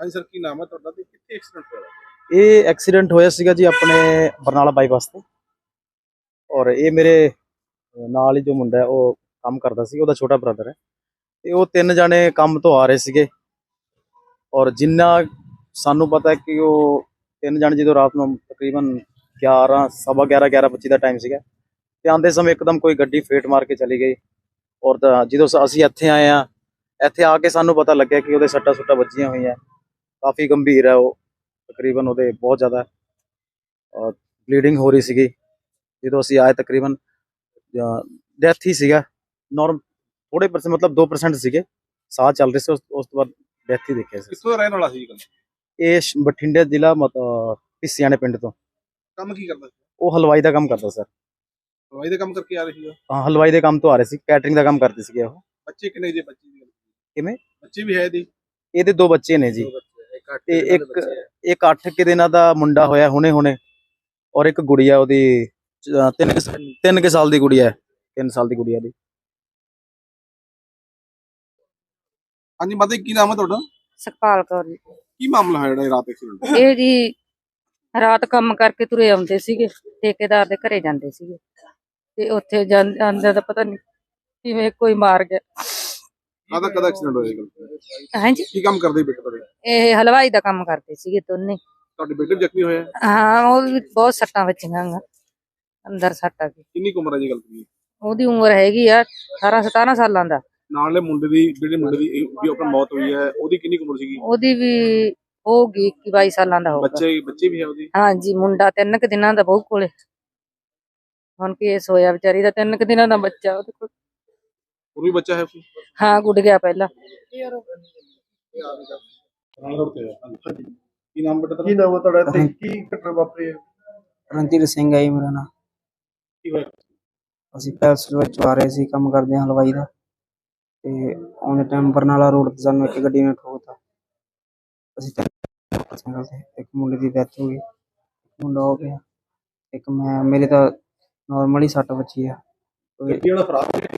ਹਾਂਜੀ ਸਰ, ਕੀ ਨਾਮ ਹੈ ਤੁਹਾਡਾ ਤੇ ਕਿੱਥੇ ਐਕਸੀਡੈਂਟ ਹੋਇਆ? ਇਹ ਐਕਸੀਡੈਂਟ ਹੋਇਆ ਸੀਗਾ ਜੀ ਆਪਣੇ ਬਰਨਾਲਾ ਬਾਈਪਾਸ ਤੇ। ਔਰ ਇਹ ਮੇਰੇ ਨਾਲ ਹੀ ਜੋ ਮੁੰਡਾ ਹੈ, ਉਹ ਕੰਮ ਕਰਦਾ ਸੀ, ਉਹਦਾ ਛੋਟਾ ਬ੍ਰਦਰ ਹੈ। ਤੇ ਉਹ ਤਿੰਨ ਜਣੇ ਕੰਮ ਤੋਂ ਆ ਰਹੇ ਸੀਗੇ। ਔਰ ਜਿੰਨਾ ਸਾਨੂੰ ਪਤਾ ਹੈ ਕਿ ਉਹ ਤਿੰਨ ਜਣੇ ਜਦੋਂ ਰਾਤ ਨੂੰ ਤਕਰੀਬਨ 11 ਸਵਾ 11 11 25 ਦਾ ਟਾਈਮ ਸੀਗਾ, ਤੇ ਆਂਦੇ ਸਮੇਂ ਇੱਕਦਮ ਕੋਈ ਗੱਡੀ ਫੇਟ ਮਾਰ ਕੇ ਚਲੀ ਗਈ। ਔਰ ਜਦੋਂ ਅਸੀਂ ਇੱਥੇ ਆਏ ਆ ਇੱਥੇ ਆ ਕੇ ਸਾਨੂੰ ਪਤਾ ਲੱਗਿਆ ਕਿ ਉਹਦੇ ਸੱਟਾਂ ਸੁੱਟਾਂ ਵੱਜੀਆਂ ਹੋਈਆਂ। ਕਾਫੀ ਗੰਭੀਰ ਹੈ ਉਹ। ਤਕਰੀਬਨ ਉਹਦੇ ਬਹੁਤ ਜ਼ਿਆਦਾ ਬਲੀਡਿੰਗ ਹੋ ਰਹੀ ਸੀਗੀ। ਜਦੋਂ ਅਸੀਂ ਆਏ ਤਕਰੀਬਨ ਡੈਥ ਹੀ ਸੀਗਾ। ਨਾਰਮ ਥੋੜੇ ਪਰਸੈਂਟ ਮਤਲਬ 2% ਸੀਗੇ। ਸਾਹ ਚੱਲ ਰਹੇ ਸੀ ਉਸ ਤੋਂ ਬਾਅਦ ਡੈਥ ਹੀ ਦੇਖਿਆ ਸੀ। ਕਿੱਥੋਂ ਰਹਿਣ ਵਾਲਾ ਸੀ ਇਹ ਸ਼- ਬਠਿੰਡੇ ਜ਼ਿਲ੍ਹਾ ਪਿੱਸਿਆਣੇ ਪਿੰਡ ਤੋਂ। ਕੰਮ ਕੀ ਕਰਦਾ ਸੀ? ਉਹ ਹਲਵਾਈ ਦਾ ਕੰਮ ਕਰਦਾ ਸਰ ਹਵਾਈ ਦੇ ਕੰਮ ਕਰਕੇ ਆ ਰਹੀ ਸੀ ਹਾਂ ਹਲਵਾਈ ਦੇ ਕੰਮ ਤੋਂ ਆ ਰਹੇ ਸੀ। ਕੈਟਰਿੰਗ ਦਾ ਕੰਮ ਕਰਦੇ ਸੀਗੇ ਉਹ। ਬੱਚੇ ਕਿੰਨੇ ਬੱਚੇ ਦੀ ਗੱਲ ਕਿਵੇਂ? ਬੱਚੇ ਵੀ ਹੈ ਦੀ ਇਹਦੇ ਦੋ ਬੱਚੇ ਨੇ ਜੀ। ਤੇ ਇੱਕ ਇੱਕ 8 ਕਿ ਦਿਨਾਂ ਦਾ ਮੁੰਡਾ ਹੋਇਆ ਹੁਣੇ ਹੁਣੇ ਔਰ ਇੱਕ ਗੁੜੀਆ ਉਹਦੀ 3 ਤਿੰਨ ਕੁ ਸਾਲ ਦੀ ਗੁੜੀਆ ਹੈ 3 ਸਾਲ ਦੀ ਗੁੜੀਆ ਦੀ। ਹਾਂਜੀ ਮਾਤਾ ਜੀ, ਕੀ ਨਾਮ ਹੈ ਤੁਹਾਡਾ? ਸੁਖਪਾਲ ਕੌਰ ਜੀ। ਕੀ ਮਾਮਲਾ ਹੋਇਆ ਜਿਹੜਾ ਇਹ ਰਾਤ ਐਕਸੀਡੈਂਟ ਇਹ ਜੀ ਰਾਤ ਕੰਮ ਕਰਕੇ ਤੁਰੇ ਆਉਂਦੇ ਸੀਗੇ ਠੇਕੇਦਾਰ ਦੇ ਘਰੇ ਜਾਂਦੇ ਸੀਗੇ। ਤੇ ਉੱਥੇ ਜਾਂਦੇ ਦਾ ਪਤਾ ਨਹੀਂ ਕਿਵੇਂ ਕੋਈ ਮਾਰ ਗਿਆ। ਕਾਹਦਾ ਕਦਾ ਐਕਸੀਡੈਂਟ ਹੋਇਆ ਗੱਲ ਹਾਂਜੀ। ਕੀ ਕੰਮ ਕਰਦੇ ਬੇਟੇ ਤੁਹਾਡੇ? ਇਹ ਹਲਵਾਈ ਦਾ ਕੰਮ ਕਰਦੇ ਸੀਗੇ ਦੋਨੇ। ਤੁਹਾਡੇ ਬੇਟੇ ਵੀ ਜ਼ਖਮੀ ਹੋਇਆ ਹਾਂ ਉਹ ਵੀ ਬਹੁਤ ਸੱਟਾਂ ਵੱਜੀਆਂ ਗਾ ਅੰਦਰ ਸੱਟਾਂ ਕੀ ਕਿੰਨੀ ਕੁ ਉਮਰ ਹੈ ਜੀ ਗੱਲ ਦੀ? ਉਹਦੀ ਉਮਰ ਹੈਗੀ ਆ 18 17 ਸਾਲਾਂ ਦਾ। ਨਾਲੇ ਮੁੰਡੇ ਦੀ ਜਿਹੜੇ ਮੁੰਡੇ ਦੀ ਵੀ ਆਪਣਾ ਮੌਤ ਹੋਈ ਹੈ ਉਹਦੀ ਕਿੰਨੀ ਕੁ ਉਮਰ ਸੀਗੀ? ਉਹਦੀ ਵੀ ਹੋਊਗੀ 21 22 ਸਾਲਾਂ ਦਾ ਹੋਊਗਾ। ਬੱਚੇ ਬੱਚੇ ਵੀ ਹੈ ਉਹਦੀ? ਹਾਂਜੀ ਮੁੰਡਾ ਤਿੰਨ ਕੁ ਦਿਨਾਂ ਦਾ ਬਹੂ ਕੋਲੇ। ਹੁਣ ਕੇਸ ਹੋਇਆ ਵਿਚਾਰੀ ਦਾ ਤਿੰਨ ਕੁ ਦਿਨਾਂ ਦਾ ਬੱਚਾ ਉਹਦੇ ਕੋਲ। ਵੀ ਬੱਚਾ ਹੈ ਕੋਈ? ਹਾਂ ਗੁੱਡ ਗਿਆ ਪਹਿਲਾਂ। ਕੀ ਨਾਮ ਬੇਟਾ ਕੀ ਤੇਰਾ ਨਾਮ ਹੈ ਤੁਹਾਡਾ? ਤੇ ਕੀ ਘਟਨਾ ਵਾਪਰੀ ਹੈ? ਰਣਜੀਤ ਸਿੰਘ ਹੈ ਜੀ ਮੇਰਾ ਨਾਮ। ਕੀ ਹੋਇਆ? ਅਸੀਂ ਪੈਲਸ ਵਿੱਚ ਆ ਰਹੇ ਸੀ ਕੰਮ ਕਰਦੇ ਹਾਂ ਹਲਵਾਈ ਦਾ। ਤੇ ਆਉਂਦੇ ਟਾਈਮ ਬਰਨਾਲਾ ਰੋਡ ਤੇ ਸਾਨੂੰ ਇੱਕ ਗੱਡੀ ਨੇ ਠੋਕਤਾ। ਅਸੀਂ ਤਾਂ ਮੋਟਰਸਾਈਕਲ ਤੇ ਇੱਕ ਮੁੰਡੇ ਦੀ ਡੈਥ ਹੋ ਗਈ। ਇੱਕ ਮੁੰਡਾ ਹੋ ਗਿਆ। ਇੱਕ ਮੈਂ ਮੇਰੇ ਤਾਂ ਨਾਰਮਲੀ ਸੱਟ ਵੱਜੀ ਆ। ਗੱਡੀ ਵਾਲਾ ਫਰਾਰ